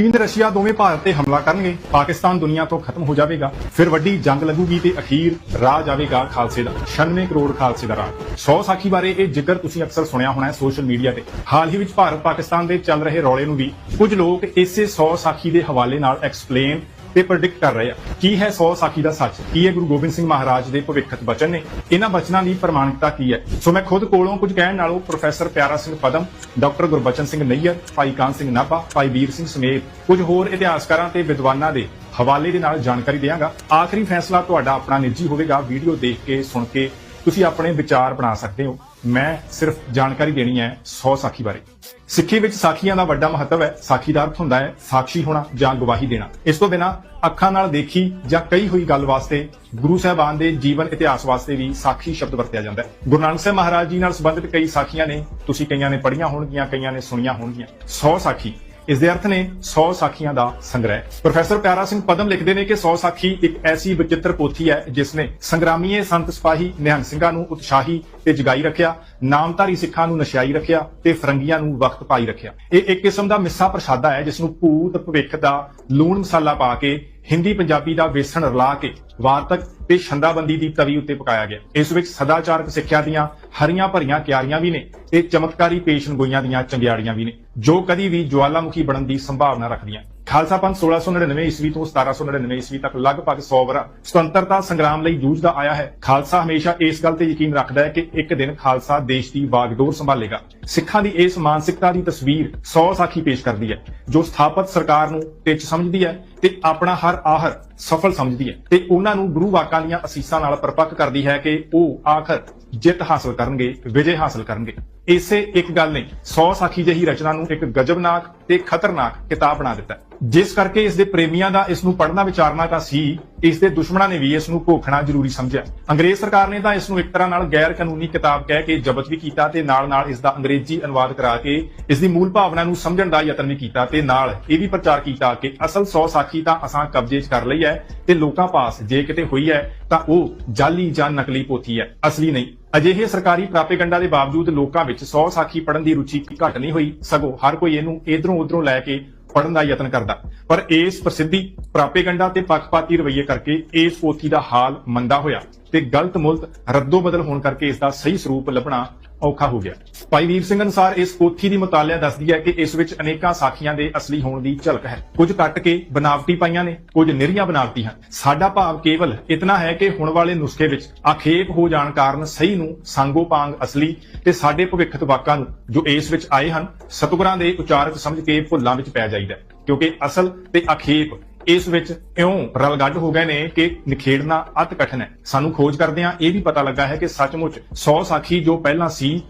ਚੀਨ ਤੇ ਰਸ਼ੀਆ ਦੋਵੇਂ ਭਾਰਤ ਤੇ ਹਮਲਾ ਕਰਨਗੇ, ਪਾਕਿਸਤਾਨ ਦੁਨੀਆ ਤੋਂ ਖਤਮ ਹੋ ਜਾਵੇਗਾ, ਫਿਰ ਵੱਡੀ ਜੰਗ ਲੱਗੂਗੀ ਤੇ ਅਖੀਰ ਰਾਜ ਆਵੇਗਾ ਖਾਲਸੇ ਦਾ 96 ਕਰੋੜ ਖਾਲਸੇ ਦਾ ਰਾਜ 100 ਸਾਖੀ ਬਾਰੇ ਇਹ ਜ਼ਿਕਰ ਤੁਸੀਂ ਅਕਸਰ ਸੁਣਿਆ ਹੋਣਾ ਹੈ ਸੋਸ਼ਲ ਮੀਡੀਆ ਤੇ। ਹਾਲ ਹੀ ਵਿੱਚ ਭਾਰਤ ਪਾਕਿਸਤਾਨ ਦੇ ਚੱਲ ਰਹੇ ਰੌਲੇ ਨੂੰ ਵੀ ਕੁਝ ਲੋਕ ਇਸੇ 100 ਸਾਖੀ ਦੇ ਹਵਾਲੇ ਨਾਲ ਐਕਸਪਲੇਨ ਤੇ ਪ੍ਰੈਡਿਕਟ ਕਰ ਰਹੇ ਆ। ਕੀ ਹੈ 100 ਸਾਖੀ ਦਾ ਸੱਚ? ਕੀ ਹੈ ਗੁਰੂ ਗੋਬਿੰਦ ਸਿੰਘ ਮਹਾਰਾਜ ਦੇ ਭਵਿੱਖਤ ਬਚਨ ਨੇ? ਇਹਨਾਂ ਬਚਨਾਂ ਦੀ ਪ੍ਰਮਾਣਿਕਤਾ ਕੀ ਹੈ? ਸੋ ਮੈਂ ਖੁਦ ਕੋਲੋਂ ਕੁਝ ਕਹਿਣ ਨਾਲੋਂ ਪ੍ਰੋਫੈਸਰ ਪਿਆਰਾ ਸਿੰਘ ਪਦਮ, ਡਾਕਟਰ ਗੁਰਬਚਨ ਸਿੰਘ ਨਈਅਰ, ਭਾਈ ਕਾਨ ਸਿੰਘ ਨਾਭਾ, ਭਾਈ ਵੀਰ ਸਿੰਘ ਸਮੇਤ ਕੁਝ ਹੋਰ ਇਤਿਹਾਸਕਾਰਾਂ ਤੇ ਵਿਦਵਾਨਾਂ ਦੇ ਹਵਾਲੇ ਦੇ ਨਾਲ ਜਾਣਕਾਰੀ ਦਿਆਂਗਾ ਆਖਰੀ ਫੈਸਲਾ ਤੁਹਾਡਾ ਆਪਣਾ ਨਿੱਜੀ ਹੋਵੇਗਾ। ਵੀਡੀਓ ਦੇਖ ਕੇ, ਸੁਣ ਕੇ ਤੁਸੀਂ ਆਪਣੇ ਵਿਚਾਰ ਬਣਾ ਸਕਦੇ ਹੋ। ਮੈਂ ਸਿਰਫ ਜਾਣਕਾਰੀ ਦੇਣੀ ਹੈ 100 ਸਾਖੀ ਬਾਰੇ। ਸਿੱਖੀ ਵਿੱਚ ਸਾਖੀਆਂ ਦਾ ਵੱਡਾ ਮਹੱਤਵ ਹੈ ਸਾਖੀ ਦਾ ਅਰਥ ਹੁੰਦਾ ਹੈ, ਸਾਖੀ ਹੋਣਾ ਜਾਂ ਗਵਾਹੀ ਦੇਣਾ। ਇਸ ਤੋਂ ਬਿਨਾ ਅੱਖਾਂ ਨਾਲ ਦੇਖੀ ਜਾਂ ਕਹੀ ਹੋਈ ਗੱਲ ਵਾਸਤੇ ਗੁਰੂ ਸਾਹਿਬਾਨ ਦੇ ਜੀਵਨ ਇਤਿਹਾਸ ਵਾਸਤੇ ਵੀ ਸਾਖੀ ਸ਼ਬਦ ਵਰਤਿਆ ਜਾਂਦਾ ਹੈ। ਗੁਰੂ ਨਾਨਕ ਸਾਹਿਬ ਮਹਾਰਾਜ ਜੀ ਨਾਲ ਸੰਬੰਧਿਤ ਕਈ ਸਾਖੀਆਂ ਨੇ, ਤੁਸੀਂ ਕਈਆਂ ਨੇ ਪੜ੍ਹੀਆਂ ਹੋਣਗੀਆਂ, ਕਈਆਂ ਨੇ ਸੁਣੀਆਂ ਹੋਣਗੀਆਂ। 100 ਸਾਖੀ ਇਸ ਦੇ ਅਰਥ ਨੇ 100 ਸਾਖੀਆਂ ਦਾ ਸੰਗ੍ਰਹਿ। ਪ੍ਰੋਫੈਸਰ ਪਿਆਰਾ ਸਿੰਘ ਪਦਮ ਲਿਖਦੇ ਨੇ ਕਿ 100 ਸਾਖੀ ਇੱਕ ਐਸੀ ਵਿਚਿੱਤਰ ਪੋਥੀ ਹੈ ਜਿਸ ਨੇ ਸੰਗਰਾਮੀਏ ਸੰਤ ਸਿਪਾਹੀ ਨਿਹੰਗ ਸਿੰਘਾਂ ਨੂੰ ਉਤਸ਼ਾਹੀ ਤੇ ਜਗਾਈ ਰੱਖਿਆ, ਨਾਮਧਾਰੀ ਸਿੱਖਾਂ ਨੂੰ ਨਸ਼ਿਆਈ ਰੱਖਿਆ ਤੇ ਫਰੰਗੀਆਂ ਨੂੰ ਵਕਤ ਪਾਈ ਰੱਖਿਆ। ਇਹ ਇੱਕ ਕਿਸਮ ਦਾ ਮਿੱਸਾ ਪ੍ਰਸ਼ਾਦਾ ਹੈ ਜਿਸ ਨੂੰ ਭੂਤ ਭਵਿੱਖ ਦਾ ਲੂਣ ਮਸਾਲਾ ਪਾ ਕੇ ਹਿੰਦੀ ਪੰਜਾਬੀ ਦਾ ਵੇਸਣ ਰਲਾ ਕੇ ਵਾਰਤਕ ਤੇ ਛੰਦਾਬੰਦੀ ਦੀ ਤਵੀ ਉੱਤੇ ਪਕਾਇਆ ਗਿਆ। ਇਸ ਵਿੱਚ ਸਦਾਚਾਰਕ ਸਿੱਖਿਆ ਦੀਆਂ ਹਰੀਆਂ ਭਰੀਆਂ ਕਿਆਰੀਆਂ ਵੀ ਨੇ ਤੇ ਚਮਤਕਾਰੀ ਪੇਸ਼ਨਗੋਈਆਂ ਦੀਆਂ ਚੰਗਿਆੜੀਆਂ ਵੀ ਨੇ, ਜੋ ਕਦੀ ਵੀ ਜਵਾਲਾਮੁਖੀ ਬਣਨ ਦੀ ਸੰਭਾਵਨਾ ਰੱਖਦੀਆਂ। ਖਾਲਸਾ ਪੰਥ 1699 ਈਸਵੀ ਤੋਂ 1799 ਈਸਵੀ ਤੱਕ ਲਗਭਗ 100 ਵਰਾ ਸੁਤੰਤਰਤਾ ਸੰਗਰਾਮ ਲਈ ਜੂਝਦਾ ਆਇਆ ਹੈ। ਖਾਲਸਾ ਹਮੇਸ਼ਾ ਇਸ ਗੱਲ ਤੇ ਯਕੀਨ ਰੱਖਦਾ ਹੈ ਕਿ ਇੱਕ ਦਿਨ ਖਾਲਸਾ ਦੇਸ਼ ਦੀ ਬਾਗਡੋਰ ਸੰਭਾਲੇਗਾ। ਸਿੱਖਾਂ ਦੀ ਇਸ ਮਾਨਸਿਕਤਾ ਦੀ ਤਸਵੀਰ 100 ਸਾਖੀ ਪੇਸ਼ ਕਰਦੀ ਹੈ, ਜੋ ਸਥਾਪਿਤ ਸਰਕਾਰ ਨੂੰ ਟਿੱਚ ਸਮਝਦੀ ਹੈ ਤੇ ਆਪਣਾ ਹਰ ਆਹਰ ਸਫਲ ਸਮਝਦੀ ਹੈ। ਤੇ ਉਹਨਾਂ ਨੂੰ ਗੁਰੂ ਵਾਕਾਂ ਦੀਆਂ ਅਸੀਸਾਂ ਨਾਲ ਪਰਪੱਕ ਕਰਦੀ ਹੈ ਕਿ ਉਹ ਆਖਰ ਜਿੱਤ ਹਾਸਲ ਕਰਨਗੇ, ਵਿਜੇ ਹਾਸਲ ਕਰਨਗੇ। ਇਸੇ ਇੱਕ ਗੱਲ ਨੇ 100 ਸਾਖੀ ਜਹੀ ਰਚਨਾ ਨੂੰ ਇੱਕ ਗਜਬਨਾਕ ਤੇ ਖਤਰਨਾਕ ਕਿਤਾਬ ਬਣਾ ਦਿੱਤਾ ਹੈ। ਜਿਸ ਕਰਕੇ ਇਸ ਦੇ ਪ੍ਰੇਮੀਆਂ ਦਾ, ਇਸ ਨੂੰ ਪੜਨਾ ਵਿਚਾਰਨਾ ਤਾਂ ਸੀ, ਇਸ ਦੇ ਦੁਸ਼ਮਣਾਂ ਨੇ ਵੀ ਇਸ ਨੂੰ ਘੋਖਣਾ ਜ਼ਰੂਰੀ ਸਮਝਿਆ। ਅੰਗਰੇਜ਼ ਸਰਕਾਰ ਨੇ ਤਾਂ ਇਸ ਨੂੰ ਇੱਕ ਤਰ੍ਹਾਂ ਨਾਲ ਗੈਰ ਕਾਨੂੰਨੀ ਕਿਤਾਬ ਕਹਿ ਕੇ ਜ਼ਬਤ ਵੀ ਕੀਤਾ ਤੇ ਨਾਲ ਨਾਲ ਇਸ ਦਾ ਅੰਗਰੇਜ਼ੀ ਅਨੁਵਾਦ ਕਰਾ ਕੇ ਇਸ ਦੀ ਮੂਲ ਭਾਵਨਾ ਨੂੰ ਸਮਝਣ ਦਾ ਯਤਨ ਵੀ ਕੀਤਾ ਤੇ ਨਾਲ ਇਹ ਵੀ ਪ੍ਰਚਾਰ ਕੀਤਾ ਕਿ ਅਸਲ 100 ਸਾਖੀ ਤਾਂ ਅਸਾਂ ਕਬਜ਼ੇ 'ਚ ਕਰ ਲਈ ਹੈ ਤੇ ਲੋਕਾਂ ਪਾਸ ਜੇ ਕਿਤੇ ਹੋਈ ਹੈ ਤਾਂ ਉਹ ਜਾਲੀ ਜਾਂ ਨਕਲੀ ਪੋਥੀ ਹੈ, ਅਸਲੀ ਨਹੀਂ। ਅਜਿਹੇ ਸਰਕਾਰੀ ਪ੍ਰਾਪੇਗੰਡਾ ਦੇ ਬਾਵਜੂਦ ਲੋਕਾਂ ਵਿੱਚ 100 ਸਾਖੀ ਪੜਨ ਦੀ ਰੁਚੀ ਘਟ ਨਹੀਂ ਹੋਈ, ਸਗੋਂ ਹਰ ਕੋਈ ਇਹਨੂੰ ਇਧਰੋਂ ਉਧਰੋਂ ਲੈ ਕੇ ਪੜਨ ਦਾ ਯਤਨ ਕਰਦਾ। ਪਰ ਇਸ ਪ੍ਰਸਿੱਧੀ ਪ੍ਰਾਪੇਗੰਡਾ ਤੇ ਪੱਖਪਾਤੀ ਰਵੱਈਏ ਕਰਕੇ ਇਸ ਪੋਥੀ ਦਾ ਹਾਲ ਮੰਦਾ ਹੋਇਆ ਤੇ ਗਲਤ ਮੁਲਤ ਰੱਦੋ ਬਦਲ ਹੋਣ ਕਰਕੇ ਇਸ ਦਾ ਸਹੀ ਸਰੂਪ ਲੱਭਣਾ ਔਖਾ ਹੋ ਗਿਆ। ਭਾਈ ਵੀਰ ਸਿੰਘ ਅਨੁਸਾਰ ਇਸ ਪੋਥੀ ਦੀ ਮੁਤਾਲਿਆ ਦੱਸਦੀ ਹੈ ਕਿ ਇਸ ਵਿੱਚ ਅਨੇਕਾਂ ਸਾਖੀਆਂ ਦੇ ਅਸਲੀ ਹੋਣ ਦੀ ਝਲਕ ਹੈ। ਕੁਝ ਕੱਟ ਕੇ ਬਨਾਵਟੀ ਪਾਈਆਂ ਨੇ, ਕੁਝ ਨਿਰੀਆਂ ਬਨਾਵਟੀ ਹਨ ਸਾਡਾ ਭਾਵ ਕੇਵਲ ਇਤਨਾ ਹੈ ਕਿ ਹੁਣ ਵਾਲੇ ਨੁਸਖੇ ਵਿੱਚ ਆਖੇਪ ਹੋ ਜਾਣ ਕਾਰਨ ਸਹੀ ਨੂੰ ਸੰਗੋ ਪਾਂਗ ਅਸਲੀ ਤੇ ਸਾਡੇ ਭਵਿੱਖਤ ਵਾਕਾਂ ਨੂੰ ਜੋ ਇਸ ਵਿੱਚ ਆਏ ਹਨ, ਸਤਿਗੁਰਾਂ ਦੇ ਉਚਾਰਕ ਸਮਝ ਕੇ ਭੁੱਲਾਂ ਵਿੱਚ ਪੈ ਜਾਈਦਾ ਹੈ। ਕਿਉਂਕਿ ਅਸਲ ਤੇ ਆਖੇਪ ਇਸ ਵਿੱਚ ਇਉਂ ਰਲਗੱਡ ਹੋ ਗਏ ਨੇ ਕਿ ਨਿਖੇੜਨਾ ਅਤ ਕਠਿਨ ਹੈ? ਸਾਨੂੰ ਖੋਜ ਕਰਦਿਆਂ ਇਹ ਵੀ ਪਤਾ ਲੱਗਾ ਹੈ ਕਿ ਸੱਚਮੁੱਚ 100 ਸਾਖੀ ਜੋ ਪਹਿਲਾਂ ਸੀ